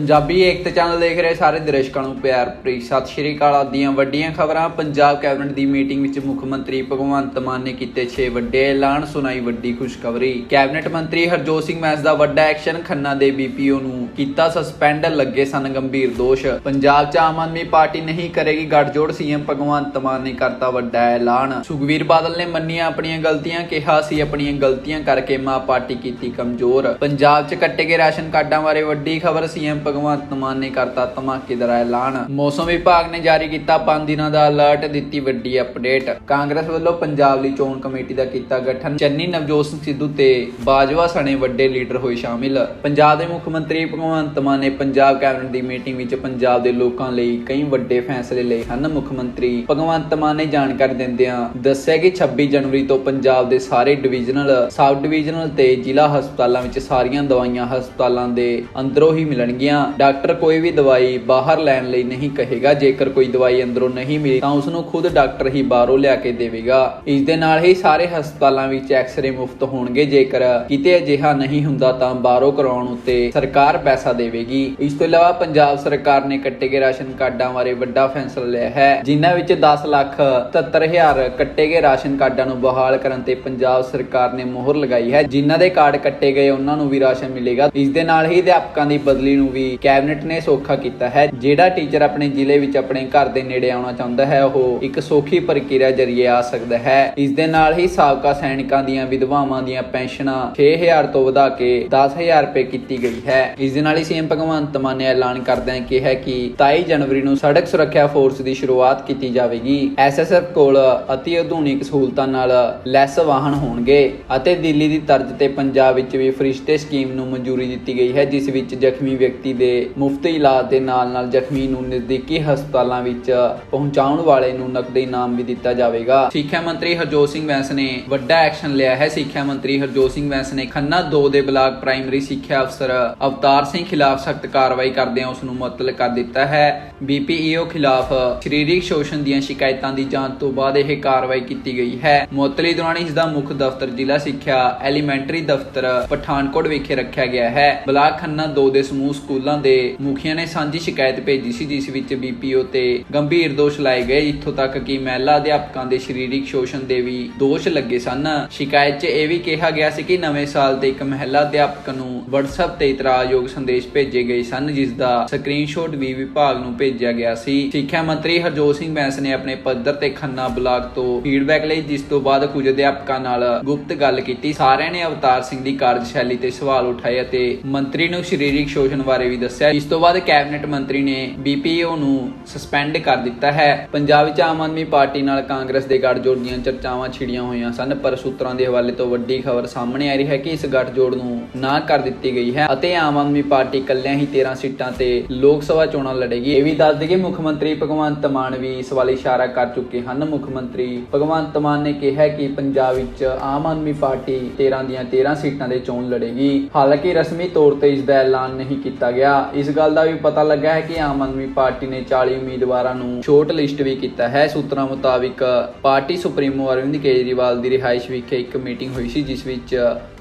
ਪੰਜਾਬੀ ਏਕਤਾ channel ਦੇਖ ਰਹੇ ਸਾਰੇ ਦਰਸ਼ਕਾਂ ਨੂੰ ਪਿਆਰ ਭਰੀ। ਸਤਿ ਸ਼੍ਰੀ ਅਕਾਲ। ਆਦੀਆਂ ਵੱਡੀਆਂ ਖਬਰਾਂ, ਪੰਜਾਬ ਕੈਬਨਿਟ ਦੀ ਮੀਟਿੰਗ ਵਿੱਚ ਮੁੱਖ ਮੰਤਰੀ ਭਗਵੰਤ ਮਾਨ ਨੇ ਕੀਤੇ 6 ਵੱਡੇ ਐਲਾਨ, ਸੁਣਾਈ ਵੱਡੀ ਖੁਸ਼ਖਬਰੀ। ਕੈਬਨਿਟ ਮੰਤਰੀ ਹਰਜੋਤ ਸਿੰਘ ਮੈਸ ਦਾ ਵੱਡਾ ਐਕਸ਼ਨ, ਖੰਨਾ ਦੇ ਬੀਪੀਓ ਨੂੰ ਕੀਤਾ ਸਸਪੈਂਡ ਲੱਗੇ ਸਨ ਗੰਭੀਰ ਦੋਸ਼। ਪੰਜਾਬ 'ਚ ਆਮ ਆਦਮੀ ਪਾਰਟੀ ਨਹੀਂ ਕਰੇਗੀ ਗੱਠਜੋੜ, ਸੀਐਮ ਭਗਵੰਤ ਮਾਨ ਨੇ ਕਰਤਾ ਵੱਡਾ ਐਲਾਨ। ਸੁਖਵੀਰ ਬਾਦਲ ਨੇ ਮੰਨੀਆਂ ਆਪਣੀਆਂ ਗਲਤੀਆਂ, ਕਿਹਾ ਸੀ ਆਪਣੀਆਂ ਗਲਤੀਆਂ ਕਰਕੇ ਮਾਂ ਪਾਰਟੀ ਕੀਤੀ ਕਮਜ਼ੋਰ। ਪੰਜਾਬ 'ਚ ਕੱਟੇ ਗਏ ਰਾਸ਼ਨ ਕਾਰਡਾਂ ਬਾਰੇ ਵੱਡੀ ਖਬਰ, ਸੀਐਮ ਭਗਵੰਤ ਮਾਨ ਨੇ ਕਰਤਾ ਧਮਾਕੇਦਾਰ ਐਲਾਨ। ਮੌਸਮ ਵਿਭਾਗ ਨੇ ਜਾਰੀ ਕੀਤਾ 5 ਦਿਨਾਂ ਦਾ ਅਲਰਟ ਦਿੱਤੀ ਵੱਡੀ ਅਪਡੇਟ ਕਾਂਗਰਸ ਵੱਲੋਂ ਪੰਜਾਬ ਲਈ ਚੋਣ ਕਮੇਟੀ ਦਾ ਕੀਤਾ ਗਠਨ। ਚੰਨੀ, ਨਵਜੋਤ ਸਿੰਘ ਸਿੱਧੂ ਤੇ ਬਾਜਵਾ ਸਣੇ ਵੱਡੇ ਲੀਡਰ ਹੋਏ ਸ਼ਾਮਿਲ। ਪੰਜਾਬ ਦੇ ਮੁੱਖ ਮੰਤਰੀ ਭਗਵੰਤ ਮਾਨ ਨੇ ਪੰਜਾਬ ਕੈਬਨਿਟ ਦੀ ਮੀਟਿੰਗ ਵਿੱਚ ਪੰਜਾਬ ਦੇ ਲੋਕਾਂ ਲਈ ਕਈ ਵੱਡੇ ਫੈਸਲੇ ਲਏ ਹਨ। ਮੁੱਖ ਮੰਤਰੀ ਭਗਵੰਤ ਮਾਨ ਨੇ ਜਾਣਕਾਰੀ ਦਿੰਦਿਆਂ ਦੱਸਿਆ ਕਿ 26 ਜਨਵਰੀ ਤੋਂ ਪੰਜਾਬ ਦੇ ਸਾਰੇ ਡਿਵੀਜ਼ਨਲ ਸਬ ਡਿਵੀਜ਼ਨਲ ਤੇ ਜ਼ਿਲ੍ਹਾ ਹਸਪਤਾਲਾਂ ਵਿੱਚ ਸਾਰੀਆਂ ਦਵਾਈਆਂ ਹਸਪਤਾਲਾਂ ਦੇ ਅੰਦਰੋਂ ਹੀ ਮਿਲਣਗੀਆਂ। ਡਾਕਟਰ ਕੋਈ ਵੀ ਦਵਾਈ ਬਾਹਰ ਲੈਣ ਲਈ ਨਹੀਂ ਕਹੇਗਾ, ਜੇਕਰ ਕੋਈ ਦਵਾਈ ਅੰਦਰੋਂ ਨਹੀਂ ਮਿਲੀ ਤਾਂ ਉਸ ਨੂੰ ਖੁਦ ਡਾਕਟਰ ਹੀ ਬਾਹਰੋਂ ਲਿਆ ਕੇ ਦੇਵੇਗਾ। ਇਸ ਦੇ ਨਾਲ ਹੀ ਸਾਰੇ ਹਸਪਤਾਲਾਂ ਵਿੱਚ ਐਕਸ-ਰੇ ਮੁਫਤ ਹੋਣਗੇ, ਜੇਕਰ ਕਿਤੇ ਅਜਿਹਾ ਨਹੀਂ ਹੁੰਦਾ ਤਾਂ ਬਾਹਰੋਂ ਕਰਾਉਣ ਉੱਤੇ ਸਰਕਾਰ ਪੈਸਾ ਦੇਵੇਗੀ। ਇਸ ਤੋਂ ਇਲਾਵਾ ਪੰਜਾਬ ਸਰਕਾਰ ਨੇ ਕੱਟੇ ਗਏ ਰਾਸ਼ਨ ਕਾਰਡਾਂ ਬਾਰੇ ਵੱਡਾ ਫੈਸਲਾ ਲਿਆ ਹੈ, ਜਿਨ੍ਹਾਂ ਵਿੱਚ 10 ਲੱਖ 77000 ਕੱਟੇ ਗਏ ਰਾਸ਼ਨ ਕਾਰਡਾਂ ਨੂੰ ਬਹਾਲ ਕਰਨ ਤੇ ਪੰਜਾਬ ਸਰਕਾਰ ਨੇ ਮੋਹਰ ਲਗਾਈ ਹੈ। ਜਿਨ੍ਹਾਂ ਦੇ ਕਾਰਡ ਕੱਟੇ ਗਏ, ਉਹਨਾਂ ਨੂੰ ਵੀ ਰਾਸ਼ਨ ਮਿਲੇਗਾ। ਇਸ ਦੇ ਨਾਲ ਹੀ ਅਧਿਆਪਕਾਂ ਦੀ ਬਦਲੀ ਨੂੰ ਵੀ ਕੈਬਨਿਟ ਨੇ ਸੌਖਾ ਕੀਤਾ ਹੈ। ਜਿਹੜਾ ਟੀਚਰ ਆਪਣੇ ਜ਼ਿਲ੍ਹੇ ਵਿੱਚ ਆਪਣੇ ਘਰ ਦੇ ਨੇੜੇ ਆਉਣਾ ਚਾਹੁੰਦਾ ਹੈ, ਉਹ ਇੱਕ ਸੌਖੀ ਪ੍ਰਕਿਰਿਆ ਜ਼ਰੀਏ ਆ ਸਕਦਾ ਹੈ। ਇਸ ਦੇ ਨਾਲ ਹੀ ਸਾਬਕਾ ਸੈਨਿਕਾਂ ਦੀਆਂ ਵਿਧਵਾਵਾਂ ਦੀਆਂ ਪੈਨਸ਼ਨਾਂ 6000 ਤੋਂ ਵਧਾ ਕੇ 10000 ਰੁਪਏ ਕੀਤੀ ਗਈ ਹੈ। ਇਸ ਦੇ ਨਾਲ ਹੀ ਸੀਐਮ ਭਗਵੰਤ ਮਾਨ ਨੇ ਐਲਾਨ ਕਰਦਿਆਂ ਕਿਹਾ ਕਿ 27 ਜਨਵਰੀ ਨੂੰ ਸੜਕ ਸੁਰੱਖਿਆ ਫੋਰਸ ਦੀ ਸ਼ੁਰੂਆਤ ਕੀਤੀ ਜਾਵੇਗੀ। ਐਸਐਸਐਫ ਕੋਲ ਅਤੀ ਆਧੁਨਿਕ ਸਹੂਲਤਾਂ ਨਾਲ ਲੈਸ ਵਾਹਨ ਹੋਣਗੇ ਅਤੇ ਦਿੱਲੀ ਦੀ ਤਰਜ਼ ਤੇ ਪੰਜਾਬ ਵਿੱਚ ਵੀ ਫਰਿਸ਼ਤੇ ਸਕੀਮ ਨੂੰ ਮਨਜ਼ੂਰੀ ਦਿੱਤੀ ਗਈ ਹੈ, ਜਿਸ ਵਿੱਚ ਜ਼ਖਮੀ ਵਿਅਕਤੀ ਦੇ ਮੁਫਤ ਇਲਾਜ ਦੇ ਨਾਲ-ਨਾਲ ਜ਼ਖਮੀ ਨੂੰ ਨਜ਼ਦੀਕੀ ਹਸਪਤਾਲਾਂ ਵਿੱਚ ਪਹੁੰਚਾਉਣ ਵਾਲੇ ਨੂੰ ਨਕਦੀ ਇਨਾਮ ਵੀ ਦਿੱਤਾ ਜਾਵੇਗਾ। ਸਿੱਖਿਆ ਮੰਤਰੀ ਹਰਜੋਤ ਸਿੰਘ ਵੈਸ ਨੇ ਵੱਡਾ ਐਕਸ਼ਨ ਲਿਆ ਹੈ। ਸਿੱਖਿਆ ਮੰਤਰੀ ਹਰਜੋਤ ਸਿੰਘ ਵੈਸ ਨੇ ਖੰਨਾ 2 ਦੇ ਬਲਾਕ ਪ੍ਰਾਇਮਰੀ ਸਿੱਖਿਆ ਅਫਸਰ ਅਵਤਾਰ ਸਿੰਘ ਖਿਲਾਫ ਸਖਤ ਕਾਰਵਾਈ ਕਰਦਿਆਂ ਉਸ ਨੂੰ ਮੁਅੱਤਲ ਕਰ ਦਿੱਤਾ ਹੈ। ਬੀਪੀਈਓ ਖਿਲਾਫ ਸਰੀਰਕ ਸ਼ੋਸ਼ਣ ਦੀਆਂ ਸ਼ਿਕਾਇਤਾਂ ਦੀ ਜਾਂਚ ਤੋਂ ਬਾਅਦ ਇਹ ਕਾਰਵਾਈ ਕੀਤੀ ਗਈ ਹੈ। ਮੁਅੱਤਲੀ ਦੌਰਾਨ ਇਸ ਦਾ ਮੁੱਖ ਦਫ਼ਤਰ ਜ਼ਿਲ੍ਹਾ ਸਿੱਖਿਆ ਐਲੀਮੈਂਟਰੀ ਦਫ਼ਤਰ ਪਠਾਨਕੋਟ ਵਿਖੇ ਰੱਖਿਆ ਗਿਆ ਹੈ। ਬਲਾਕ ਖੰਨਾ 2 ਦੇ ਸਮੂਹ ਸਕੂਲ ਸਕੂਲਾਂ ਦੇ ਮੁਖੀਆਂ ਨੇ ਸਾਂਝੀ ਸ਼ਿਕਾਇਤ ਭੇਜੀ ਸੀ, ਜਿਸ ਵਿੱਚ ਬੀਪੀਓ ਤੇ ਗੰਭੀਰ ਦੋਸ਼ ਲਾਏ ਗਏ। ਇੱਥੋਂ ਤੱਕ ਕਿ ਮਹਿਲਾ ਅਧਿਆਪਕਾਂ ਦੇ ਸਰੀਰਕ ਸ਼ੋਸ਼ਣ ਦੇ ਵੀ ਦੋਸ਼ ਲੱਗੇ ਸਨ। ਸ਼ਿਕਾਇਤ 'ਚ ਇਹ ਵੀ ਕਿਹਾ ਗਿਆ ਸੀ ਕਿ ਨਵੇਂ ਸਾਲ ਤੇ ਇੱਕ ਮਹਿਲਾ ਅਧਿਆਪਕ ਨੂੰ WhatsApp ਤੇ ਇਤਰਾਜ਼ਯੋਗ ਸੰਦੇਸ਼ ਭੇਜੇ ਗਏ ਸਨ, ਜਿਸ ਦਾ ਸਕਰੀਨਸ਼ਾਟ ਵੀ ਵਿਭਾਗ ਨੂੰ ਭੇਜਿਆ ਗਿਆ ਸੀ। ਸਿੱਖਿਆ ਮੰਤਰੀ ਹਰਜੋਤ ਸਿੰਘ ਬੈਂਸ ਨੇ ਆਪਣੇ ਪੱਧਰ ਤੇ ਖੰਨਾ ਬਲਾਕ ਤੋਂ ਫੀਡਬੈਕ ਲਈ, ਜਿਸ ਤੋਂ ਬਾਅਦ ਕੁਝ ਅਧਿਆਪਕਾਂ ਨਾਲ ਗੁਪਤ ਗੱਲ ਕੀਤੀ। ਸਾਰਿਆਂ ਨੇ ਅਵਤਾਰ ਸਿੰਘ ਦੀ ਕਾਰਜਸ਼ੈਲੀ ਤੇ ਸਵਾਲ ਉਠਾਏ ਅਤੇ ਮੰਤਰੀ ਨੂੰ ਸਰੀਰਕ ਸ਼ੋਸ਼ਣ ਬਾਰੇ ਵੀ ਦੱਸਿਆ। ਇਸ ਤੋਂ ਬਾਅਦ ਕੈਬਨਿਟ ਮੰਤਰੀ ਨੇ ਬੀਪੀਓ ਨੂੰ ਸਸਪੈਂਡ ਕਰ ਦਿੱਤਾ ਹੈ। ਪੰਜਾਬ ਵਿੱਚ ਆਮ ਆਦਮੀ ਪਾਰਟੀ ਨਾਲ ਕਾਂਗਰਸ ਦੇ ਗੱਠਜੋੜ ਦੀਆਂ ਚਰਚਾਵਾਂ ਛਿੜੀਆਂ ਹੋਈਆਂ ਸਨ, ਪਰ ਸੂਤਰਾਂ ਦੇ ਹਵਾਲੇ ਤੋਂ ਵੱਡੀ ਖਬਰ ਸਾਹਮਣੇ ਆ ਰਹੀ ਹੈ ਕਿ ਇਸ ਗੱਠਜੋੜ ਨੂੰ ਨਾ ਕਰ ਦਿੱਤੀ ਗਈ ਹੈ ਅਤੇ ਆਮ ਆਦਮੀ ਪਾਰਟੀ ਇਕੱਲਿਆਂ ਹੀ 13 ਸੀਟਾਂ ਤੇ ਲੋਕ ਸਭਾ ਚੋਣਾਂ ਲੜੇਗੀ। ਇਹ ਵੀ ਦੱਸ ਦਈਏ, ਮੁੱਖ ਮੰਤਰੀ ਭਗਵੰਤ ਮਾਨ ਵੀ ਇਸ ਵੱਲ ਇਸ਼ਾਰਾ ਕਰ ਚੁੱਕੇ ਹਨ। ਮੁੱਖ ਮੰਤਰੀ ਭਗਵੰਤ ਮਾਨ ਨੇ ਕਿਹਾ ਕਿ ਪੰਜਾਬ ਵਿੱਚ ਆਮ ਆਦਮੀ ਪਾਰਟੀ 13 ਦੀਆਂ 13 ਸੀਟਾਂ ਦੇ ਚੋਣ ਲੜੇਗੀ। ਹਾਲਾਂਕਿ ਰਸਮੀ ਤੌਰ ਤੇ ਇਸ ਦਾ ਐਲਾਨ ਨਹੀਂ ਕੀਤਾ ਗਿਆ। ਗਿਆ। ਇਸ ਗੱਲ ਦਾ ਵੀ ਪਤਾ ਲੱਗਾ ਹੈ ਕਿ ਆਮ ਆਦਮੀ ਪਾਰਟੀ ਨੇ 40 ਉਮੀਦਵਾਰਾਂ ਨੂੰ ਸ਼ੋਰਟ ਲਿਸਟ ਵੀ ਕੀਤਾ ਹੈ। ਸੂਤਰਾਂ ਮੁਤਾਬਿਕ ਪਾਰਟੀ ਸੁਪਰੀਮੋ ਅਰਵਿੰਦ ਕੇਜਰੀਵਾਲ ਦੀ ਰਿਹਾਇਸ਼ ਵਿਖੇ ਇੱਕ ਮੀਟਿੰਗ ਹੋਈ ਸੀ, ਜਿਸ ਵਿੱਚ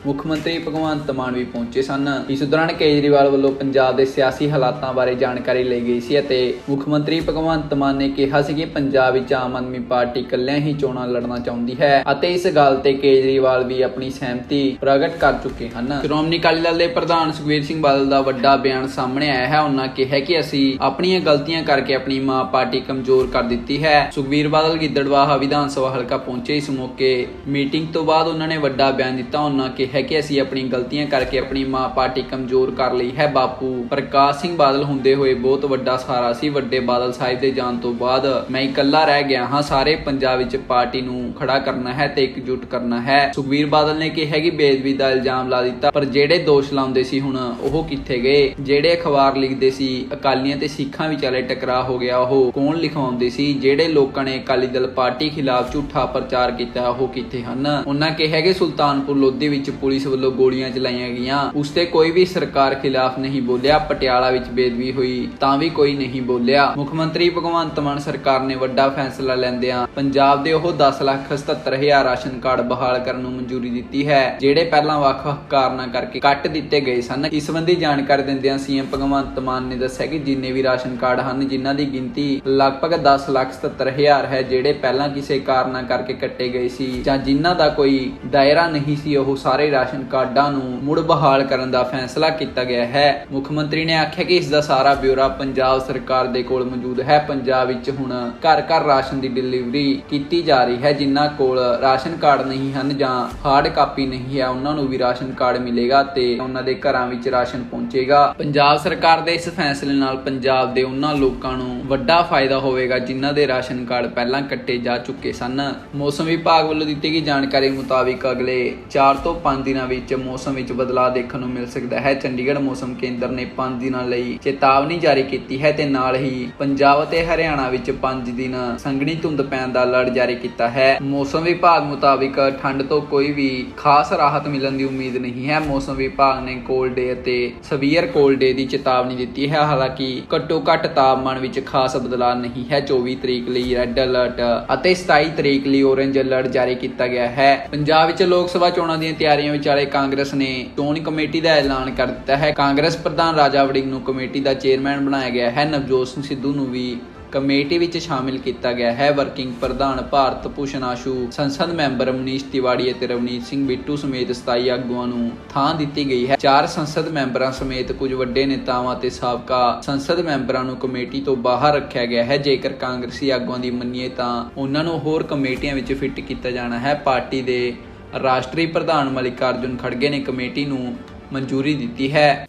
ਮੁੱਖ ਮੰਤਰੀ ਭਗਵੰਤ ਮਾਨ ਵੀ ਪਹੁੰਚੇ ਸਨ। ਇਸ ਦੌਰਾਨ ਕੇਜਰੀਵਾਲ ਵੱਲੋਂ ਪੰਜਾਬ ਦੇ ਸਿਆਸੀ ਹਾਲਾਤਾਂ ਬਾਰੇ ਜਾਣਕਾਰੀ ਲਈ ਗਈ ਸੀ ਅਤੇ ਮੁੱਖ ਮੰਤਰੀ ਭਗਵੰਤ ਮਾਨ ਨੇ ਕਿਹਾ ਸੀ ਕਿ ਪੰਜਾਬ ਵਿੱਚ ਆਮ ਆਦਮੀ ਪਾਰਟੀ ਇਕੱਲਿਆਂ ਹੀ ਚੋਣਾਂ ਲੜਨਾ ਚਾਹੁੰਦੀ ਹੈ ਅਤੇ ਇਸ ਗੱਲ ਤੇ ਕੇਜਰੀਵਾਲ ਵੀ ਆਪਣੀ ਸਹਿਮਤੀ ਪ੍ਰਗਟ ਕਰ ਚੁੱਕੇ ਹਨ। ਸ਼੍ਰੋਮਣੀ ਅਕਾਲੀ ਦਲ ਦੇ ਪ੍ਰਧਾਨ ਸੁਖਬੀਰ ਸਿੰਘ ਬਾਦਲ ਦਾ ਵੱਡਾ ਬਿਆਨ ਸਾਹਮਣੇ ਆਇਆ ਹੈ। ਉਹਨਾਂ ਕਿਹਾ ਕਿ ਅਸੀਂ ਆਪਣੀਆਂ ਗਲਤੀਆਂ ਕਰਕੇ ਆਪਣੀ ਮਾਂ ਪਾਰਟੀ ਕਮਜ਼ੋਰ ਕਰ ਦਿੱਤੀ ਹੈ। ਸੁਖਬੀਰ ਬਾਦਲ ਗਿੱਦੜਵਾਹਾ ਵਿਧਾਨ ਸਭਾ ਹਲਕਾ ਪਹੁੰਚੇ। ਇਸ ਮੌਕੇ ਮੀਟਿੰਗ ਤੋਂ ਬਾਅਦ ਉਹਨਾਂ ਨੇ ਵੱਡਾ ਬਿਆਨ ਦਿੱਤਾ। ਉਹਨਾਂ ਹੈ ਕਿ ਅਸੀਂ ਆਪਣੀ ਗਲਤੀਆਂ ਕਰਕੇ ਆਪਣੀ ਮਾਂ ਪਾਰਟੀ ਕਮਜ਼ੋਰ ਕਰ ਲਈ। ਹੈ ਬਾਪੂ, ਪ੍ਰਕਾਸ਼ ਸਿੰਘ ਬਾਦਲ ਹੁੰਦੇ ਹੋਏ ਬਹੁਤ ਵੱਡਾ ਸਹਾਰਾ ਸੀ। ਵੱਡੇ ਬਾਦਲ ਸਾਹਿਬ ਦੇ ਜਾਣ ਤੋਂ ਬਾਅਦ ਮੈਂ ਇਕੱਲਾ ਰਹਿ ਗਿਆ ਹਾਂ। ਸਾਰੇ ਪੰਜਾਬ ਵਿੱਚ ਪਾਰਟੀ ਨੂੰ ਖੜਾ ਕਰਨਾ ਹੈ ਤੇ ਇਕਜੁੱਟ ਕਰਨਾ ਹੈ। ਸੁਖਬੀਰ ਬਾਦਲ ਨੇ ਕਿਹਾ ਕਿ ਬੇਦਬੀ ਦਾ ਇਲਜ਼ਾਮ ਲਾ ਦਿੱਤਾ, ਪਰ ਜਿਹੜੇ ਦੋਸ਼ ਲਾਉਂਦੇ ਸੀ ਹੁਣ ਉਹ ਕਿੱਥੇ ਗਏ? ਜਿਹੜੇ ਅਖਬਾਰ ਲਿਖਦੇ ਸੀ, ਅਕਾਲੀਆਂ ਤੇ ਸਿੱਖਾਂ ਵਿਚਾਲੇ ਟਕਰਾਅ ਹੋ ਗਿਆ, ਉਹ ਕੌਣ ਲਿਖਵਾਉਂਦੇ ਸੀ? ਜਿਹੜੇ ਲੋਕਾਂ ਨੇ ਅਕਾਲੀ ਦਲ ਪਾਰਟੀ ਖਿਲਾਫ ਝੂਠਾ ਪ੍ਰਚਾਰ ਕੀਤਾ, ਉਹ ਕਿੱਥੇ ਹਨ? ਉਹਨਾਂ ਕਿਹਾ ਕਿ ਸੁਲਤਾਨਪੁਰ ਲੋਧੀ ਵਿੱਚ ਪੁਲਿਸ ਵੱਲੋਂ ਗੋਲੀਆਂ ਚਲਾਈਆਂ ਗਈਆਂ। ਉਸ ਤੇ ਕੋਈ ਵੀ ਸਰਕਾਰ ਖਿਲਾਫ ਨਹੀਂ ਬੋਲਿਆ। ਪਟਿਆਲਾ ਵਿੱਚ ਬੇਦਬੀ ਹੋਈ ਤਾਂ ਵੀ ਕੋਈ ਨਹੀਂ ਬੋਲਿਆ। ਮੁੱਖ ਮੰਤਰੀ ਭਗਵੰਤ ਮਾਨ ਸਰਕਾਰ ਨੇ ਵੱਡਾ ਫੈਸਲਾ ਲੈਂਦਿਆਂ ਪੰਜਾਬ ਦੇ ਉਹ 10 ਲੱਖ 77 ਰਾਸ਼ਨ ਕਾਰਡ ਬਹਾਲ ਕਰਨ ਨੂੰ ਮਨਜ਼ੂਰੀ ਦਿੱਤੀ ਹੈ, ਜਿਹੜੇ ਪਹਿਲਾਂ ਵੱਖ-ਵੱਖ ਕਾਰਨਾਂ ਕਰਕੇ ਕੱਟ ਦਿੱਤੇ ਗਏ ਸਨ। ਇਸ ਸੰਬੰਧੀ ਜਾਣਕਾਰੀ ਦਿੰਦਿਆਂ ਸੀਐਮ ਭਗਵੰਤ ਮਾਨ ਨੇ ਦੱਸਿਆ ਕਿ ਜਿੰਨੇ ਵੀ ਰਾਸ਼ਨ ਕਾਰਡ ਹਨ, ਜਿਨ੍ਹਾਂ ਦੀ ਗਿਣਤੀ ਲਗਭਗ 10 ਲੱਖ 77 ਹਜ਼ਾਰ ਹੈ, ਜਿਹੜੇ ਪਹਿਲਾਂ ਕਿਸੇ ਕਾਰਨਾਂ ਕਰਕੇ ਕੱਟੇ ਗਏ ਸੀ ਜਾਂ ਜਿਨ੍ਹਾਂ ਦਾ ਕੋਈ ਦਾਇਰਾ ਨਹੀਂ ਸੀ, ਉਹ ਸਾਰੇ ਰਾਸ਼ਨ ਕਾਰਡਾਂ ਨੂੰ ਮੁੜ ਬਹਾਲ ਕਰਨ ਦਾ ਫੈਸਲਾ ਕੀਤਾ ਗਿਆ ਹੈ। ਮੁੱਖ ਮੰਤਰੀ ਨੇ ਆਖਿਆ ਕਿ ਇਸ ਦਾ ਸਾਰਾ ਬਿਊਰਾ ਪੰਜਾਬ ਸਰਕਾਰ ਦੇ ਕੋਲ ਮੌਜੂਦ ਹੈ। ਪੰਜਾਬ ਵਿੱਚ ਹੁਣ ਘਰ ਘਰ ਰਾਸ਼ਨ ਦੀ ਡਿਲੀਵਰੀ ਕੀਤੀ ਜਾ ਰਹੀ ਹੈ। ਜਿਨ੍ਹਾਂ ਕੋਲ ਰਾਸ਼ਨ ਕਾਰਡ ਨਹੀਂ ਹਨ ਜਾਂ ਹਾਰਡ ਕਾਪੀ ਨਹੀਂ ਹੈ, ਉਹਨਾਂ ਨੂੰ ਵੀ ਰਾਸ਼ਨ ਕਾਰਡ ਮਿਲੇਗਾ ਤੇ ਉਹਨਾਂ ਦੇ ਘਰਾਂ ਵਿੱਚ ਰਾਸ਼ਨ ਪਹੁੰਚੇਗਾ। ਪੰਜਾਬ ਸਰਕਾਰ ਦੇ ਇਸ ਫੈਸਲੇ ਨਾਲ ਪੰਜਾਬ ਦੇ ਉਹਨਾਂ ਲੋਕਾਂ ਨੂੰ ਵੱਡਾ ਫਾਇਦਾ ਹੋਵੇਗਾ ਜਿਨ੍ਹਾਂ ਦੇ ਰਾਸ਼ਨ ਕਾਰਡ ਪਹਿਲਾਂ ਕੱਟੇ ਜਾ ਚੁੱਕੇ ਸਨ। ਮੌਸਮ ਵਿਭਾਗ ਵੱਲੋਂ ਦਿੱਤੀ ਗਈ ਜਾਣਕਾਰੀ ਮੁਤਾਬਿਕ ਅਗਲੇ 4 ਤੋਂ 5 ਦਿਨਾਂ ਵਿੱਚ ਮੌਸਮ ਵਿੱਚ ਬਦਲਾਅ ਦੇਖਣ ਨੂੰ ਮਿਲ ਸਕਦਾ ਹੈ। ਚੰਡੀਗੜ੍ਹ ਮੌਸਮ ਕੇਂਦਰ ਨੇ 5 ਦਿਨਾਂ ਲਈ ਚੇਤਾਵਨੀ ਜਾਰੀ ਕੀਤੀ ਹੈ ਤੇ ਨਾਲ ਹੀ ਪੰਜਾਬ ਅਤੇ ਹਰਿਆਣਾ ਵਿੱਚ 5 ਦਿਨ ਸੰਘਣੀ ਧੁੰਦ ਪੈਣ ਦਾ ਅਲਰਟ ਜਾਰੀ ਕੀਤਾ ਹੈ। ਮੌਸਮ ਵਿਭਾਗ ਮੁਤਾਬਿਕ ਠੰਡ ਤੋਂ ਕੋਈ ਵੀ ਖਾਸ ਰਾਹਤ ਮਿਲਣ ਦੀ ਉਮੀਦ ਨਹੀਂ ਹੈ। ਮੌਸਮ ਵਿਭਾਗ ਨੇ ਕੋਲਡ ਡੇ ਅਤੇ ਸਵੀਅਰ ਕੋਲਡ ਡੇ ਦੀ ਚੇਤਾਵਨੀ ਦਿੱਤੀ ਹੈ। ਹਾਲਾਂਕਿ ਘੱਟੋ ਘੱਟ ਤਾਪਮਾਨ ਵਿੱਚ ਖਾਸ ਬਦਲਾਅ ਨਹੀਂ ਹੈ। 24 ਤਰੀਕ ਲਈ ਰੈੱਡ ਅਲਰਟ ਅਤੇ 27 ਤਰੀਕ ਲਈ ਔਰੇਂਜ ਅਲਰਟ ਜਾਰੀ ਕੀਤਾ ਗਿਆ ਹੈ। ਪੰਜਾਬ ਵਿੱਚ ਲੋਕ ਸਭਾ ਚੋਣਾਂ ਦੀਆਂ ਤਿਆਰੀਆਂ ਵਿਚਾਲੇ ਕਾਂਗਰਸ ਨੇ ਚੋਣ ਕਮੇਟੀ ਦਾ ਐਲਾਨ ਕਰ ਦਿੱਤਾ ਹੈ। ਕਾਂਗਰਸ ਪ੍ਰਧਾਨ ਰਾਜਾ ਵੜਿੰਗ ਨੂੰ ਕਮੇਟੀ ਦਾ ਚੇਅਰਮੈਨ ਬਣਾਇਆ ਗਿਆ ਹੈ। ਨਵਜੋਤ ਸਿੰਘ ਸਿੱਧੂ ਨੂੰ ਵੀ ਕਮੇਟੀ ਵਿੱਚ ਸ਼ਾਮਿਲ ਕੀਤਾ ਗਿਆ ਹੈ। ਵਰਕਿੰਗ ਪ੍ਰਧਾਨ ਭਾਰਤ ਭੂਸ਼ਣ ਆਸ਼ੂ, ਸੰਸਦ ਮੈਂਬਰ ਮਨੀਸ਼ ਤਿਵਾੜੀ ਅਤੇ ਰਵਨੀਤ ਸਿੰਘ ਬਿੱਟੂ ਸਮੇਤ 27 ਆਗੂਆਂ ਨੂੰ ਥਾਂ ਦਿੱਤੀ ਗਈ ਹੈ। ਚਾਰ ਸੰਸਦ ਮੈਂਬਰਾਂ ਸਮੇਤ ਕੁਝ ਵੱਡੇ ਨੇਤਾਵਾਂ ਤੇ ਸਾਬਕਾ ਸੰਸਦ ਮੈਂਬਰਾਂ ਨੂੰ ਕਮੇਟੀ ਤੋਂ ਬਾਹਰ ਰੱਖਿਆ ਗਿਆ ਹੈ। ਜੇਕਰ ਕਾਂਗਰਸੀ ਆਗੂਆਂ ਦੀ ਮੰਨੀਏ ਤਾਂ ਉਹਨਾਂ ਨੂੰ ਹੋਰ ਕਮੇਟੀਆਂ ਵਿੱਚ ਫਿੱਟ ਕੀਤਾ ਜਾਣਾ ਹੈ। ਪਾਰਟੀ ਦੇ ਰਾਸ਼ਟਰੀ ਪ੍ਰਧਾਨ ਮਲਿਕਾਰਜੁਨ ਖੜਗੇ ਨੇ ਕਮੇਟੀ ਨੂੰ ਮਨਜ਼ੂਰੀ ਦਿੱਤੀ ਹੈ।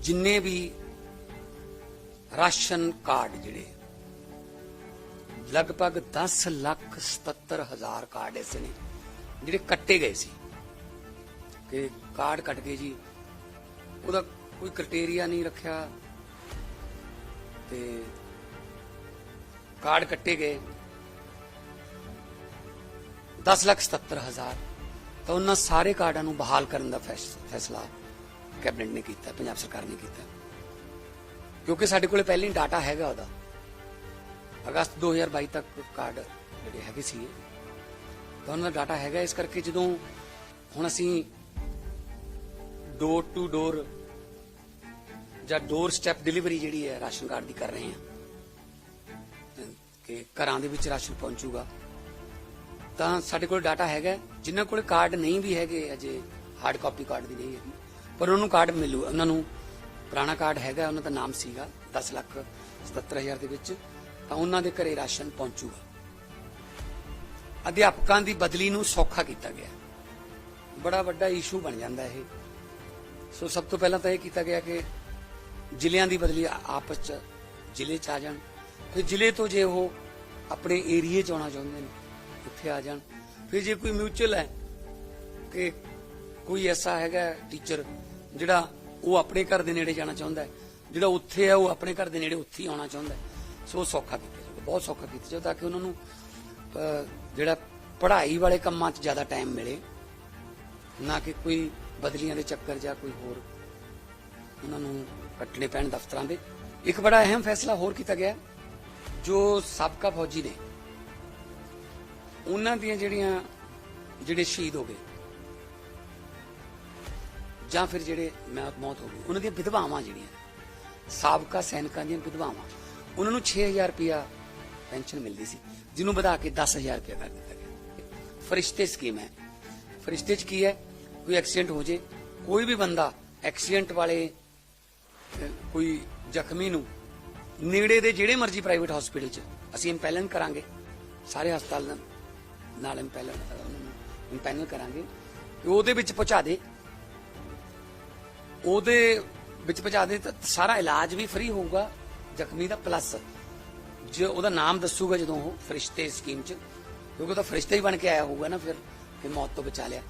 ਜਿੰਨੇ ਵੀ ਰਾਸ਼ਨ ਕਾਰਡ ਜਿਹੜੇ, ਲਗਭਗ 10 ਲੱਖ 77 ਹਜ਼ਾਰ ਕਾਰਡ ਐਸੇ ਨੇ, ਜਿਹੜੇ ਕੱਟੇ ਗਏ ਸੀ। ਕਿ ਕਾਰਡ ਕੱਟ ਗਏ ਜੀ, ਉਹਦਾ ਕੋਈ ਕ੍ਰਾਈਟੇਰੀਆ ਨਹੀਂ ਰੱਖਿਆ, ਤੇ ਕਾਰਡ ਕੱਟੇ ਗਏ। 10 ਲੱਖ 77 ਹਜ਼ਾਰ। ਤਾਂ ਉਹਨਾਂ ਸਾਰੇ ਕਾਰਡਾਂ ਨੂੰ ਬਹਾਲ ਕਰਨ ਦਾ ਫੈਸ- ਫੈਸਲਾ ਕੈਬਨਿਟ ਨੇ ਕੀਤਾ, ਪੰਜਾਬ ਸਰਕਾਰ ਨੇ ਕੀਤਾ। ਕਿਉਂਕਿ ਸਾਡੇ ਕੋਲੇ ਪਹਿਲਾਂ ਹੀ ਡਾਟਾ ਹੈਗਾ ਉਹਦਾ। ਅਗਸਤ 2022 ਤੱਕ ਕਾਰਡ ਜਿਹੜੇ ਹੈਗੇ ਸੀ ਤਾਂ ਉਹਨਾਂ ਦਾ ਡਾਟਾ ਹੈਗਾ, ਇਸ ਕਰਕੇ ਜਦੋਂ ਹੁਣ ਅਸੀਂ ਡੋਰ ਟੂ ਡੋਰ ਜਾਂ ਡੋਰ ਸਟੈਪ ਡਿਲੀਵਰੀ ਜਿਹੜੀ ਹੈ, ਰਾਸ਼ਨ ਕਾਰਡ ਦੀ ਕਰ ਰਹੇ ਹਾਂ, ਕਿ ਘਰਾਂ ਦੇ ਵਿੱਚ ਰਾਸ਼ਨ ਪਹੁੰਚੂਗਾ। ਤਾਂ ਸਾਡੇ ਕੋਲ ਡਾਟਾ ਹੈਗਾ ਜਿਨ੍ਹਾਂ ਕੋਲ ਕਾਰਡ ਨਹੀਂ ਵੀ ਹੈਗੇ, ਅਜੇ ਹਾਰਡ ਕਾਪੀ ਕਾਰਡ ਦੀ ਨਹੀਂ ਹੈਗੀ। ਪਰ ਉਹਨੂੰ ਕਾਰਡ ਮਿਲੂ, ਉਹਨਾਂ ਨੂੰ ਪੁਰਾਣਾ ਕਾਰਡ ਹੈਗਾ, ਉਹਨਾਂ ਦਾ ਨਾਮ ਸੀਗਾ 10 ਲੱਖ 77000 ਦੇ ਵਿੱਚ, ਤਾਂ ਉਹਨਾਂ ਦੇ ਘਰੇ ਰਾਸ਼ਨ ਪਹੁੰਚੂਗਾ। ਅਧਿਆਪਕਾਂ ਦੀ ਬਦਲੀ ਨੂੰ ਸੌਖਾ ਕੀਤਾ ਗਿਆ। ਬੜਾ ਵੱਡਾ ਇਸ਼ੂ ਬਣ ਜਾਂਦਾ ਇਹ। ਸੋ ਸਭ ਤੋਂ ਪਹਿਲਾਂ ਤਾਂ ਇਹ ਕੀਤਾ ਗਿਆ ਕਿ ਜ਼ਿਲ੍ਹਿਆਂ ਦੀ ਬਦਲੀ ਆਪਸ ਚ ਜ਼ਿਲ੍ਹੇ ਚ ਆ ਜਾਣ। ਫਿਰ ਜ਼ਿਲ੍ਹੇ ਤੋਂ ਜੇ ਉਹ ਆਪਣੇ ਏਰੀਏ ਚ ਆਉਣਾ ਚਾਹੁੰਦੇ ਨੇ ਉੱਥੇ ਆ ਜਾਣ। ਫਿਰ ਜੇ ਕੋਈ ਮਿਊਚੁਅਲ ਹੈ ਕਿ ਕੋਈ ਐਸਾ ਹੈਗਾ ਟੀਚਰ ਜਿਹੜਾ ਉਹ ਆਪਣੇ ਘਰ ਦੇ ਨੇੜੇ ਜਾਣਾ ਚਾਹੁੰਦਾ ਹੈ, ਜਿਹੜਾ ਉੱਥੇ ਹੈ ਉਹ ਆਪਣੇ ਘਰ ਦੇ ਨੇੜੇ ਉੱਥੇ ਹੀ ਆਉਣਾ ਚਾਹੁੰਦਾ ਸੋ ਉਹ ਸੌਖਾ ਕੀਤਾ ਜਾਵੇ, ਬਹੁਤ ਸੌਖਾ ਕੀਤਾ ਜਾਵੇ ਤਾਂ ਕਿ ਉਹਨਾਂ ਨੂੰ ਜਿਹੜਾ ਪੜ੍ਹਾਈ ਵਾਲੇ ਕੰਮਾਂ 'ਚ ਜ਼ਿਆਦਾ ਟਾਈਮ ਮਿਲੇ। ਨਾ ਕਿ ਕੋਈ ਬਦਲੀਆਂ ਦੇ ਚੱਕਰ ਜਾਂ ਕੋਈ ਹੋਰ ਉਹਨਾਂ ਨੂੰ ਕੱਟਣੇ ਪੈਣ ਦਫ਼ਤਰਾਂ ਦੇ। ਇੱਕ ਬੜਾ ਅਹਿਮ ਫੈਸਲਾ ਹੋਰ ਕੀਤਾ ਗਿਆ, ਜੋ ਸਾਬਕਾ ਫੌਜੀ ਨੇ ਉਹਨਾਂ ਦੀਆਂ ਜਿਹੜੀਆਂ, ਜਿਹੜੇ ਸ਼ਹੀਦ ਹੋ ਗਏ, ਜਾਂ ਫਿਰ ਜਿਹੜੇ ਮੌਤ ਮੌਤ ਹੋ ਗਈ, ਉਹਨਾਂ ਦੀਆਂ ਵਿਧਵਾਵਾਂ ਜਿਹੜੀਆਂ, ਸਾਬਕਾ ਸੈਨਿਕਾਂ ਦੀਆਂ ਵਿਧਵਾਵਾਂ, ਉਹਨਾਂ ਨੂੰ 6000 ਰੁਪਇਆ ਪੈਨਸ਼ਨ ਮਿਲਦੀ ਸੀ, ਜਿਹਨੂੰ ਵਧਾ ਕੇ 10000 ਰੁਪਇਆ ਕਰ ਦਿੱਤਾ ਗਿਆ। ਫਰਿਸ਼ਤੇ ਸਕੀਮ ਹੈ। ਫਰਿਸ਼ਤੇ ਚ ਕੀ ਹੈ? ਕੋਈ ਐਕਸੀਡੈਂਟ ਹੋ ਜੇ, ਕੋਈ ਵੀ ਬੰਦਾ ਐਕਸੀਡੈਂਟ ਵਾਲੇ ਕੋਈ ਜ਼ਖਮੀ ਨੂੰ ਨੇੜੇ ਦੇ ਜਿਹੜੇ ਮਰਜ਼ੀ ਪ੍ਰਾਈਵੇਟ ਹਸਪੀਟਲ ਚ ਅਸੀਂ ਇੰਪੈਲਨ ਕਰਾਂਗੇ, ਸਾਰੇ ਹਸਪਤਾਲ ਨਾਲ- ਨਾਲ ਇੰਪੈਲਨ ਇੰਪੈਨਲ ਕਰਾਂਗੇ। ਕਿ ਉਹਦੇ ਵਿੱਚ ਪਹੁੰਚਾ ਦੇ। ਉਹਦੇ ਵਿੱਚ ਪਹੁੰਚਾ ਦੇ ਤਾਂ ਸਾਰਾ ਇਲਾਜ ਵੀ ਫ੍ਰੀ ਹੋਊਗਾ, ਜ਼ਖਮੀ ਦਾ ਪਲੱਸ ਜੇ ਉਹਦਾ ਨਾਮ ਦੱਸੂਗਾ ਜਦੋਂ ਉਹ ਫਰਿਸ਼ਤੇ ਸਕੀਮ ਚ, ਕਿਉਂਕਿ ਉਹ ਤਾਂ ਫਰਿਸ਼ਤਾ ਹੀ ਬਣ ਕੇ ਆਇਆ ਹੋਊਗਾ ਨਾ ਫਿਰ ਕਿ ਮੌਤ ਤੋਂ ਬਚਾ ਲਿਆ।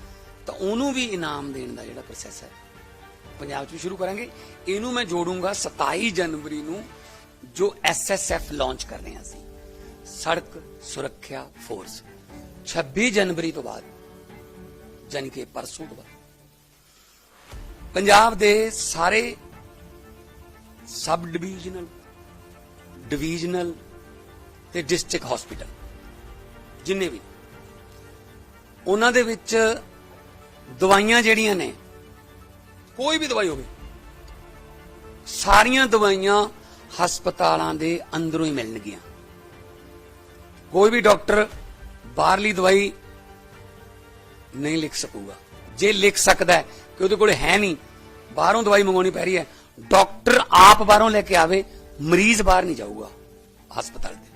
ਤਾਂ ਉਹਨੂੰ ਵੀ ਇਨਾਮ ਦੇਣ ਦਾ ਜਿਹੜਾ ਪ੍ਰੋਸੈਸ ਹੈ। ਪੰਜਾਬ 'ਚ ਵੀ ਸ਼ੁਰੂ ਕਰਾਂਗੇ। ਇਹਨੂੰ ਮੈਂ ਜੋੜੂੰਗਾ 27 ਜਨਵਰੀ ਨੂੰ, ਜੋ ਐਸਐਸਐਫ ਲਾਂਚ ਕਰ ਰਹੇ ਹਾਂ ਅਸੀਂ। ਸੜਕ ਸੁਰੱਖਿਆ ਫੋਰਸ 26 ਜਨਵਰੀ ਤੋਂ ਬਾਅਦ ਯਾਨੀ ਕਿ ਪਰਸੋਂ ਤੋਂ ਬਾਅਦ। ਪੰਜਾਬ ਦੇ ਸਾਰੇ ਸਬ ਡਿਵੀਜ਼ਨਲ ਡਿਵੀਜ਼ਨਲ ਤੇ ਡਿਸਟ੍ਰਿਕਟ ਹਸਪੀਟਲ, ਜਿੰਨੇ ਵੀ, ਉਹਨਾਂ ਦੇ ਵਿੱਚ ਦਵਾਈਆਂ ਜਿਹੜੀਆਂ ਨੇ, ਕੋਈ ਵੀ ਦਵਾਈ ਹੋਵੇ, ਸਾਰੀਆਂ ਦਵਾਈਆਂ ਹਸਪਤਾਲਾਂ ਦੇ ਅੰਦਰੋਂ ਹੀ ਮਿਲਣਗੀਆਂ। ਕੋਈ ਵੀ ਡਾਕਟਰ ਬਾਹਰਲੀ ਦਵਾਈ ਨਹੀਂ ਲਿਖ ਸਕੂਗਾ। ਜੇ ਲਿਖ ਸਕਦਾ ਹੈ ਕਿ ਉਹਦੇ ਕੋਲ ਹੈ ਨਹੀਂ ਬਾਹਰੋਂ ਦਵਾਈ ਮੰਗਵਾਉਣੀ ਪੈ ਰਹੀ ਹੈ ਡਾਕਟਰ ਆਪ ਬਾਹਰੋਂ ਲੈ ਕੇ ਆਵੇ ਮਰੀਜ਼ ਬਾਹਰ ਨਹੀਂ ਜਾਊਗਾ ਹਸਪਤਾਲ ਦੇ।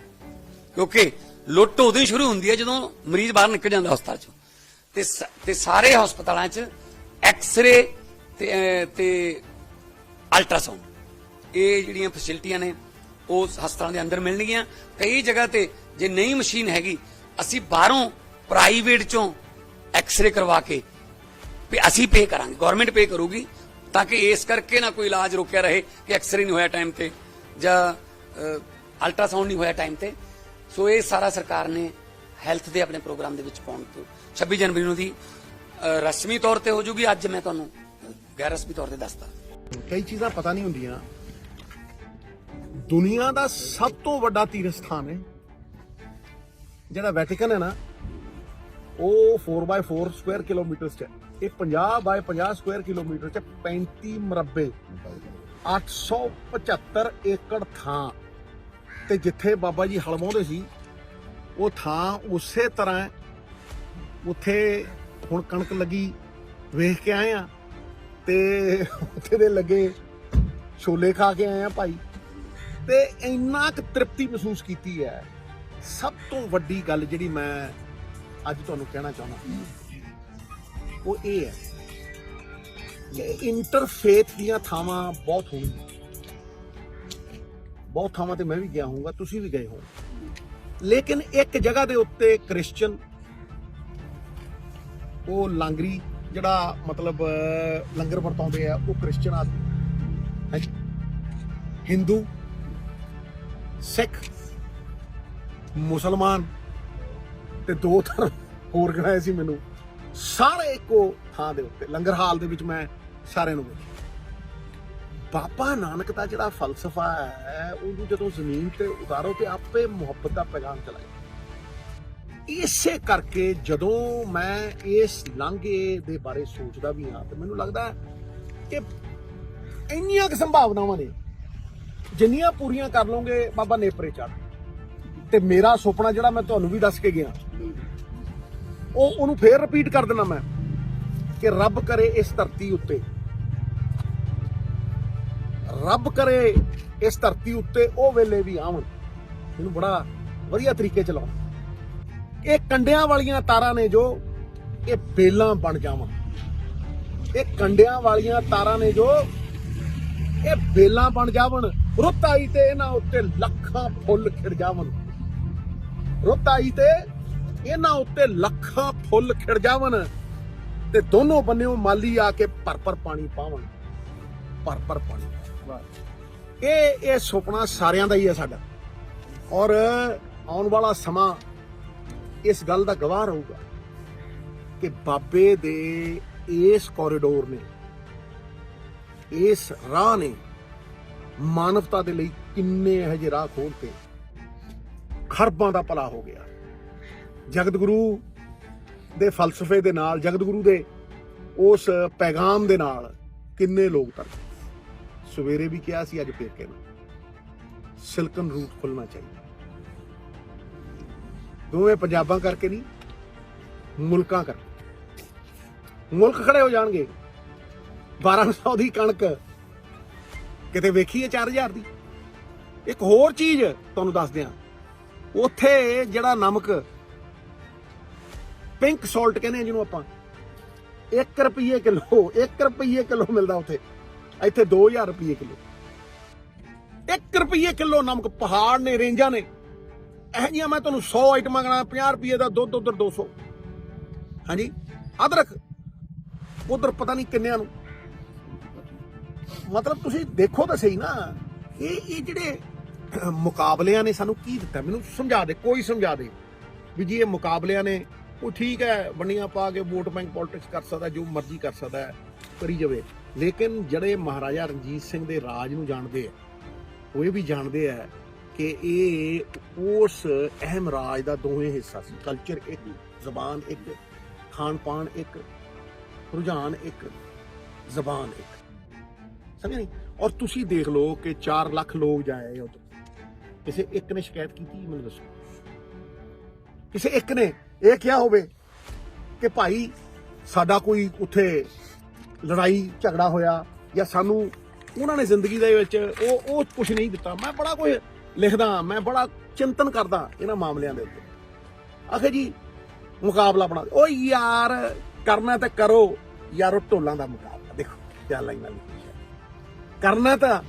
ਕਿਉਂਕਿ ਲੁੱਟ ਉਦੋਂ ਹੀ ਸ਼ੁਰੂ ਹੁੰਦੀ ਹੈ ਜਦੋਂ ਮਰੀਜ਼ ਬਾਹਰ ਨਿਕਲ ਜਾਂਦਾ ਹਸਪਤਾਲ ਚੋਂ। ਤੇ ਸ- ਤੇ ਸਾਰੇ ਹਸਪਤਾਲਾਂ 'ਚ ਐਕਸ-ਰੇ ਤੇ ਅਹ, ਤੇ ਅਲਟਰਾਸਾਊਂਡ। ਇਹ ਜਿਹੜੀਆਂ ਫੈਸਿਲਿਟੀਆਂ ਨੇ ਉਹ ਹਸਪਤਾਲਾਂ ਦੇ ਅੰਦਰ ਮਿਲਣਗੀਆਂ। ਕਈ ਜਗ੍ਹਾ ਤੇ ਜੇ ਨਹੀਂ ਮਸ਼ੀਨ ਹੈਗੀ ਅਸੀਂ ਬਾਹਰੋਂ ਪ੍ਰਾਈਵੇਟ ਚੋਂ ਐਕਸ-ਰੇ ਕਰਵਾ ਕੇ ਵੀ ਅਸੀਂ ਪੇ ਕਰਾਂਗੇ ਗਵਰਨਮੈਂਟ ਪੇ ਕਰੂਗੀ ਤਾਂ ਕਿ ਇਸ ਕਰਕੇ ਨਾ ਕੋਈ ਇਲਾਜ ਰੁਕਿਆ ਰਹੇ ਕਿ ਐਕਸ-ਰੇ ਨਹੀਂ ਹੋਇਆ ਟਾਈਮ ਤੇ ਜਾਂ ਅਲਟਰਾਸਾਊਂਡ ਨਹੀਂ ਹੋਇਆ ਟਾਈਮ ਤੇ। ਸੋ ਇਹ ਸਾਰਾ ਸਰਕਾਰ ਨੇ ਹੈਲਥ ਦੇ ਆਪਣੇ ਪ੍ਰੋਗਰਾਮ ਦੇ ਵਿੱਚ ਪਾਉਣ ਤੋਂ। 26 ਜਨਵਰੀ ਨੂੰ ਦੀ ਰਸਮੀ ਤੌਰ ਤੇ ਹੋ ਜੂਗੀ, ਅੱਜ ਮੈਂ ਤੁਹਾਨੂੰ ਗੈਰ ਰਸਮੀ ਤੌਰ ਤੇ ਦੱਸਦਾ। ਕਈ ਚੀਜ਼ਾਂ ਪਤਾ ਨਹੀਂ ਹੁੰਦੀਆਂ। ਦੁਨੀਆ ਦਾ ਸਭ ਤੋਂ ਵੱਡਾ ਤੀਰਥ ਸਥਾਨ ਹੈ। ਜਿਹੜਾ ਵੈਟੀਕਨ ਹੈ ਨਾ, ਉਹ 4x4 ਸਕੁਅਰ ਕਿਲੋਮੀਟਰ ਚ ਇਹ 50 ਬਾਏ 50 ਸਕੁਅਰ ਕਿਲੋਮੀਟਰ ਚ 35 ਮਰਬੇ 875 ਏਕੜ ਥਾਂ। ਤੇ ਜਿੱਥੇ ਬਾਬਾ ਜੀ ਹਲਵਾਉਂਦੇ ਸੀ, ਉਹ ਥਾਂ ਉਸੇ ਤਰ੍ਹਾਂ ਉੱਥੇ ਹੁਣ ਕਣਕ ਲੱਗੀ, ਵੇਖ ਕੇ ਆਏ ਆ। ਤੇ ਉੱਥੇ ਦੇ ਲੱਗੇ ਛੋਲੇ ਖਾ ਕੇ ਆਏ ਆ ਭਾਈ। ਤੇ ਇੰਨਾ ਕੁ ਤ੍ਰਿਪਤੀ ਮਹਿਸੂਸ ਕੀਤੀ ਹੈ। ਸਭ ਤੋਂ ਵੱਡੀ ਗੱਲ ਜਿਹੜੀ ਮੈਂ ਅੱਜ ਤੁਹਾਨੂੰ ਕਹਿਣਾ ਚਾਹੁੰਦਾ ਉਹ ਇਹ ਹੈ ਕਿ ਇੰਟਰਫੇਥ ਦੀਆਂ ਥਾਵਾਂ ਬਹੁਤ ਹੋਣਗੀਆਂ। ਬਹੁਤ ਥਾਵਾਂ ਤੇ ਮੈਂ ਵੀ ਗਿਆ ਹੋਊਗਾ, ਤੁਸੀਂ ਵੀ ਗਏ ਹੋ ਲੇਕਿਨ ਇੱਕ ਜਗ੍ਹਾ ਦੇ ਉੱਤੇ ਕ੍ਰਿਸਚੀਅਨ ਉਹ ਲਾਂਗਰੀ ਜਿਹੜਾ ਮਤਲਬ ਲੰਗਰ ਵਰਤਾਉਂਦੇ ਆ, ਉਹ ਕ੍ਰਿਸਚੀਅਨ ਆਦਮੀ। ਹਿੰਦੂ, ਸਿੱਖ ਮੁਸਲਮਾਨ ਤੇ ਦੋ ਧਰਮ ਹੋਰ ਗਣਾਏ ਸੀ ਮੈਨੂੰ। ਸਾਰੇ ਇੱਕੋ ਥਾਂ ਦੇ ਉੱਤੇ, ਲੰਗਰ ਹਾਲ ਦੇ ਵਿੱਚ ਮੈਂ ਸਾਰਿਆਂ ਨੂੰ ਵੇਖਿਆ। ਬਾਬਾ ਨਾਨਕ ਦਾ ਜਿਹੜਾ ਫਲਸਫਾ ਹੈ, ਉਹਨੂੰ ਜਦੋਂ ਜ਼ਮੀਨ ਤੇ ਉਤਾਰੋ ਤੇ ਆਪੇ ਮੁਹੱਬਤ ਦਾ ਪੈਗਾਮ ਚਲਾਏ ਇਸੇ ਕਰਕੇ ਜਦੋਂ ਮੈਂ ਇਸ ਲਾਂਘੇ ਦੇ ਬਾਰੇ ਸੋਚਦਾ ਵੀ ਹਾਂ, ਤੇ ਮੈਨੂੰ ਲੱਗਦਾ ਕਿ ਇੰਨੀਆਂ ਕੁ ਸੰਭਾਵਨਾਵਾਂ ਨੇ, ਜਿੰਨੀਆਂ ਪੂਰੀਆਂ ਕਰ ਲਓਗੇ, ਬਾਬਾ ਨੇਪਰੇ ਚੜ੍ਹ। ਤੇ ਮੇਰਾ ਸੁਪਨਾ ਜਿਹੜਾ ਮੈਂ ਤੁਹਾਨੂੰ ਵੀ ਦੱਸ ਕੇ ਗਿਆ, ਉਹ ਉਹਨੂੰ ਫੇਰ ਰਿਪੀਟ ਕਰ ਦਿੰਦਾ ਮੈਂ ਕਿ ਰੱਬ ਕਰੇ ਇਸ ਧਰਤੀ ਉੱਤੇ। ਰੱਬ ਕਰੇ ਇਸ ਧਰਤੀ ਉੱਤੇ ਉਹ ਵੇਲੇ ਵੀ ਆਉਣ। ਇਹਨੂੰ ਬੜਾ ਵਧੀਆ ਤਰੀਕੇ ਚ ਇਹ ਕੰਡਿਆਂ ਵਾਲੀਆਂ ਤਾਰਾਂ ਨੇ ਜੋ ਇਹ ਬੇਲਾਂ ਬਣ ਜਾਵਾਂ। ਇਹ ਕੰਡਿਆਂ ਵਾਲੀਆਂ ਤਾਰਾਂ ਨੇ ਜੋ ਇਹ ਬੇਲਾਂ ਬਣ ਜਾਵਣ। ਰੁੱਤ ਆਈ ਤੇ ਇਹਨਾਂ ਉੱਤੇ ਲੱਖਾਂ ਫੁੱਲ ਖਿੜ ਜਾਵਣ। ਰੁੱਤ ਆਈ ਤੇ ਇਹਨਾਂ ਉੱਤੇ ਲੱਖਾਂ ਫੁੱਲ ਖਿੜ ਜਾਵਣ ਤੇ ਦੋਨੋਂ ਬੰਨਿਓ ਮਾਲੀ ਆ ਕੇ ਭਰ ਭਰ ਪਾਣੀ ਪਾਵਣ। ਭਰ ਭਰ ਪਾਣੀ। ਇਹ ਇਹ ਸੁਪਨਾ ਸਾਰਿਆਂ ਦਾ ਹੀ ਹੈ ਸਾਡਾ। ਔਰ ਆਉਣ ਵਾਲਾ ਸਮਾਂ ਇਸ ਗੱਲ ਦਾ ਗਵਾਹ ਰਹੂਗਾ ਕਿ ਬਾਬੇ ਦੇ ਇਸ ਕੋਰੀਡੋਰ ਨੇ, ਇਸ ਰਾਹ ਨੇ ਮਾਨਵਤਾ ਦੇ ਲਈ ਕਿੰਨੇ ਇਹੋ ਜਿਹੇ ਰਾਹ ਖੋਲ੍ਹਤੇ ਖਰਬਾਂ ਦਾ ਭਲਾ ਹੋ ਗਿਆ। ਜਗਤ ਗੁਰੂ ਦੇ ਫਲਸਫੇ ਦੇ ਨਾਲ ਜਗਤ ਗੁਰੂ ਦੇ ਉਸ ਪੈਗਾਮ ਦੇ ਨਾਲ ਕਿੰਨੇ ਲੋਕ ਤੱਕ ਸਵੇਰੇ ਵੀ ਕਿਹਾ ਸੀ, ਅੱਜ ਫੇਰ ਕਹਿਣਾ। ਸਿਲਕਨ ਰੂਟ ਖੁੱਲਣਾ ਚਾਹੀਦਾ। ਦੋਵੇਂ ਪੰਜਾਬਾਂ ਕਰਕੇ ਨਹੀਂ, ਮੁਲਕਾਂ ਕਰਕੇ। ਮੁਲਕ ਖੜੇ ਹੋ ਜਾਣਗੇ। 1200 ਦੀ ਕਣਕ ਕਿਤੇ ਵੇਖੀ ਹੈ 4000 ਦੀ? ਇੱਕ ਹੋਰ ਚੀਜ਼ ਤੁਹਾਨੂੰ ਦੱਸ ਦਿਆਂ। ਉੱਥੇ ਜਿਹੜਾ ਨਮਕ ਪਿੰਕ ਸਾਲਟ ਕਹਿੰਦੇ ਆ ਜਿਹਨੂੰ ਆਪਾਂ। 1 ਰੁਪਏ ਕਿਲੋ 1 ਰੁਪਏ ਕਿਲੋ ਮਿਲਦਾ ਉੱਥੇ। ਇੱਥੇ 2000 ਰੁਪਏ ਕਿਲੋ। 1 ਰੁਪਏ ਕਿਲੋ ਨਮਕ ਪਹਾੜ ਨੇ, ਰੇਂਜਾਂ ਨੇ। ਇਹ ਜੀਆਂ ਮੈਂ ਤੁਹਾਨੂੰ 100 ਆਈਟਮਾਂ ਗਣਾ 50 ਰੁਪਏ ਦਾ ਦੁੱਧ, ਉਧਰ 200 ਹਾਂਜੀ? ਅਦਰਕ। ਉਧਰ ਪਤਾ ਨਹੀਂ ਕਿੰਨਿਆਂ ਨੂੰ। ਮਤਲਬ ਤੁਸੀਂ ਦੇਖੋ ਤਾਂ ਸਹੀ ਨਾ, ਇਹ ਇਹ ਜਿਹੜੇ ਮੁਕਾਬਲਿਆਂ ਨੇ ਸਾਨੂੰ ਕੀ ਦਿੱਤਾ? ਮੈਨੂੰ ਸਮਝਾ ਦੇ ਕੋਈ ਸਮਝਾ ਦੇ ਵੀ ਜੀ ਇਹ ਮੁਕਾਬਲਿਆਂ ਨੇ ਉਹ ਠੀਕ ਹੈ ਵੰਡੀਆਂ ਪਾ ਕੇ ਵੋਟ ਬੈਂਕ ਪੋਲਿਟਿਕਸ ਕਰ ਸਕਦਾ ਜੋ ਮਰਜ਼ੀ ਕਰ ਸਕਦਾ ਹੈ, ਕਰੀ ਜਾਵੇ। ਲੇਕਿਨ ਜਿਹੜੇ ਮਹਾਰਾਜਾ ਰਣਜੀਤ ਸਿੰਘ ਦੇ ਰਾਜ ਨੂੰ ਜਾਣਦੇ ਆ ਉਹ ਇਹ ਵੀ ਜਾਣਦੇ ਆ ਕਿ ਇਹ ਉਸ ਅਹਿਮ ਰਾਜ ਦਾ ਦੋਵੇਂ ਹਿੱਸਾ ਸੀ। ਕਲਚਰ ਇੱਕ ਜ਼ਬਾਨ ਇੱਕ ਖਾਣ ਪਾਣ ਇੱਕ ਰੁਝਾਨ ਇੱਕ ਜ਼ਬਾਨ ਇੱਕ। ਸਮਝ ਨਹੀਂ? ਔਰ ਤੁਸੀਂ ਦੇਖ ਲਓ ਕਿ 4 ਲੱਖ ਲੋਕ ਜਾਏ ਉਧਰ। ਕਿਸੇ ਇੱਕ ਨੇ ਸ਼ਿਕਾਇਤ ਕੀਤੀ, ਮੈਨੂੰ ਦੱਸੋ। ਕਿਸੇ ਇੱਕ ਨੇ ਇਹ ਕਿਹਾ ਹੋਵੇ ਕਿ ਭਾਈ ਸਾਡਾ ਕੋਈ ਉੱਥੇ ਲੜਾਈ, ਝਗੜਾ ਹੋਇਆ ਜਾਂ ਸਾਨੂੰ ਉਹਨਾਂ ਨੇ ਜ਼ਿੰਦਗੀ ਦੇ ਵਿੱਚ ਉਹ ਉਹ ਕੁਝ ਨਹੀਂ ਦਿੱਤਾ। ਮੈਂ ਬੜਾ ਕੁਝ ਲਿਖਦਾ, ਮੈਂ ਬੜਾ ਚਿੰਤਨ ਕਰਦਾ ਇਹਨਾਂ ਮਾਮਲਿਆਂ ਦੇ ਉੱਤੇ। ਆਖੇ ਜੀ, ਮੁਕਾਬਲਾ ਬਣਾ ਓ ਯਾਰ, ਕਰਨਾ ਤਾਂ ਕਰੋ। ਯਾਰੋ, ਢੋਲਾਂ ਦਾ ਮੁਕਾਬਲਾ। ਦੇਖੋ, ਕਿਆ ਲਾਈਨਾਂ ਲਿਖੀਆਂ। ਕਰਨਾ ਤਾਂ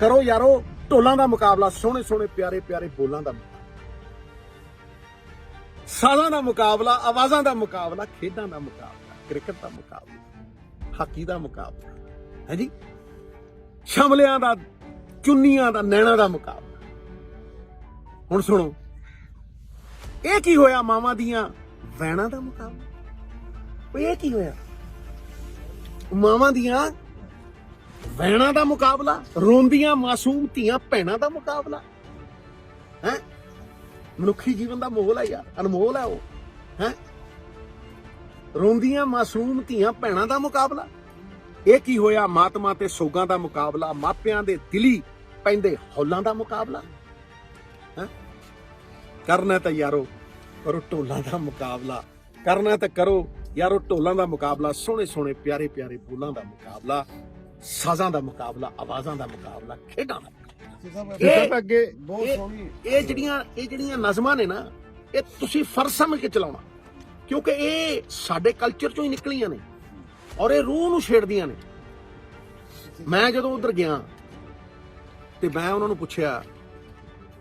ਕਰੋ ਯਾਰੋ ਢੋਲਾਂ ਦਾ ਮੁਕਾਬਲਾ, ਸੋਹਣੇ ਸੋਹਣੇ ਪਿਆਰੇ ਪਿਆਰੇ ਬੋਲਾਂ ਦਾ ਸਾਜ਼ਾਂ ਦਾ ਮੁਕਾਬਲਾ, ਆਵਾਜ਼ਾਂ ਦਾ ਮੁਕਾਬਲਾ, ਖੇਡਾਂ ਦਾ ਮੁਕਾਬਲਾ, ਕ੍ਰਿਕਟ ਦਾ ਮੁਕਾਬਲਾ, ਹਾਕੀ ਦਾ ਮੁਕਾਬਲਾ, ਹੈ ਸ਼ਮਲਿਆਂ ਦਾ, ਚੁੰਨੀਆਂ ਦਾ, ਨੈਣਾ ਦਾ ਮੁਕਾਬਲਾ। ਹੁਣ ਸੁਣੋ, ਇਹ ਕੀ ਹੋਇਆ ਮਾਵਾਂ ਦੀਆਂ ਵੈਣਾ ਦਾ ਮੁਕਾਬਲਾ? ਉਹ ਇਹ ਕੀ ਹੋਇਆ? ਮਾਵਾਂ ਦੀਆਂ ਵੈਣਾ ਦਾ ਮੁਕਾਬਲਾ, ਰੋਂਦੀਆਂ ਮਾਸੂਮ ਧੀਆਂ ਭੈਣਾਂ ਦਾ ਮੁਕਾਬਲਾ। ਹੈ? ਮਨੁੱਖੀ ਜੀਵਨ ਦਾ ਮੋਲ ਹੈ ਯਾਰ, ਅਨਮੋਲ ਹੈ ਉਹ। ਹੈ? ਰੋਂਦੀਆਂ ਮਾਸੂਮ ਧੀਆਂ ਭੈਣਾਂ ਦਾ ਮੁਕਾਬਲਾ। ਇਹ ਕੀ ਹੋਇਆ? ਮਾਤਮਾ ਤੇ ਸੋਗਾਂ ਦਾ ਮੁਕਾਬਲਾ, ਮਾਪਿਆਂ ਦੇ ਦਿਲੀ ਪੈਂਦੇ ਹੌਲਾਂ ਦਾ ਮੁਕਾਬਲਾ। ਹੈ? ਕਰਨਾ ਤਾਂ ਯਾਰੋ, ਕਰੋ ਢੋਲਾਂ ਦਾ ਮੁਕਾਬਲਾ। ਕਰਨਾ ਤਾਂ ਕਰੋ ਯਾਰੋ, ਢੋਲਾਂ ਦਾ ਮੁਕਾਬਲਾ ਸੋਹਣੇ ਸੋਹਣੇ ਪਿਆਰੇ ਪਿਆਰੇ ਬੋਲਾਂ ਦਾ ਮੁਕਾਬਲਾ। ਸਾਜ਼ਾਂ ਦਾ ਮੁਕਾਬਲਾ ਆਵਾਜ਼ਾਂ ਦਾ ਮੁਕਾਬਲਾ ਖੇਡਾਂ ਦਾ ਇਹ ਤਾਂ ਅੱਗੇ ਬਹੁਤ ਇਹ- ਸੋਹਣੀ ਇਹ ਜਿਹੜੀਆਂ ਇਹ ਜਿਹੜੀਆਂ ਨਜ਼ਮਾਂ ਨੇ ਨਾ ਇਹ ਤੁਸੀਂ ਫਰਜ਼ ਸਮਝ ਕੇ ਚਲਾਉਣਾ। ਕਿਉਂਕਿ ਇਹ ਸਾਡੇ ਕਲਚਰ ਚੋਂ ਹੀ ਨਿਕਲੀਆਂ ਨੇ ਔਰ ਇਹ ਰੂਹ ਨੂੰ ਛੇੜਦੀਆਂ ਨੇ। ਮੈਂ ਜਦੋਂ ਉਧਰ ਗਿਆ ਤੇ ਮੈਂ ਉਹਨਾਂ ਨੂੰ ਪੁੱਛਿਆ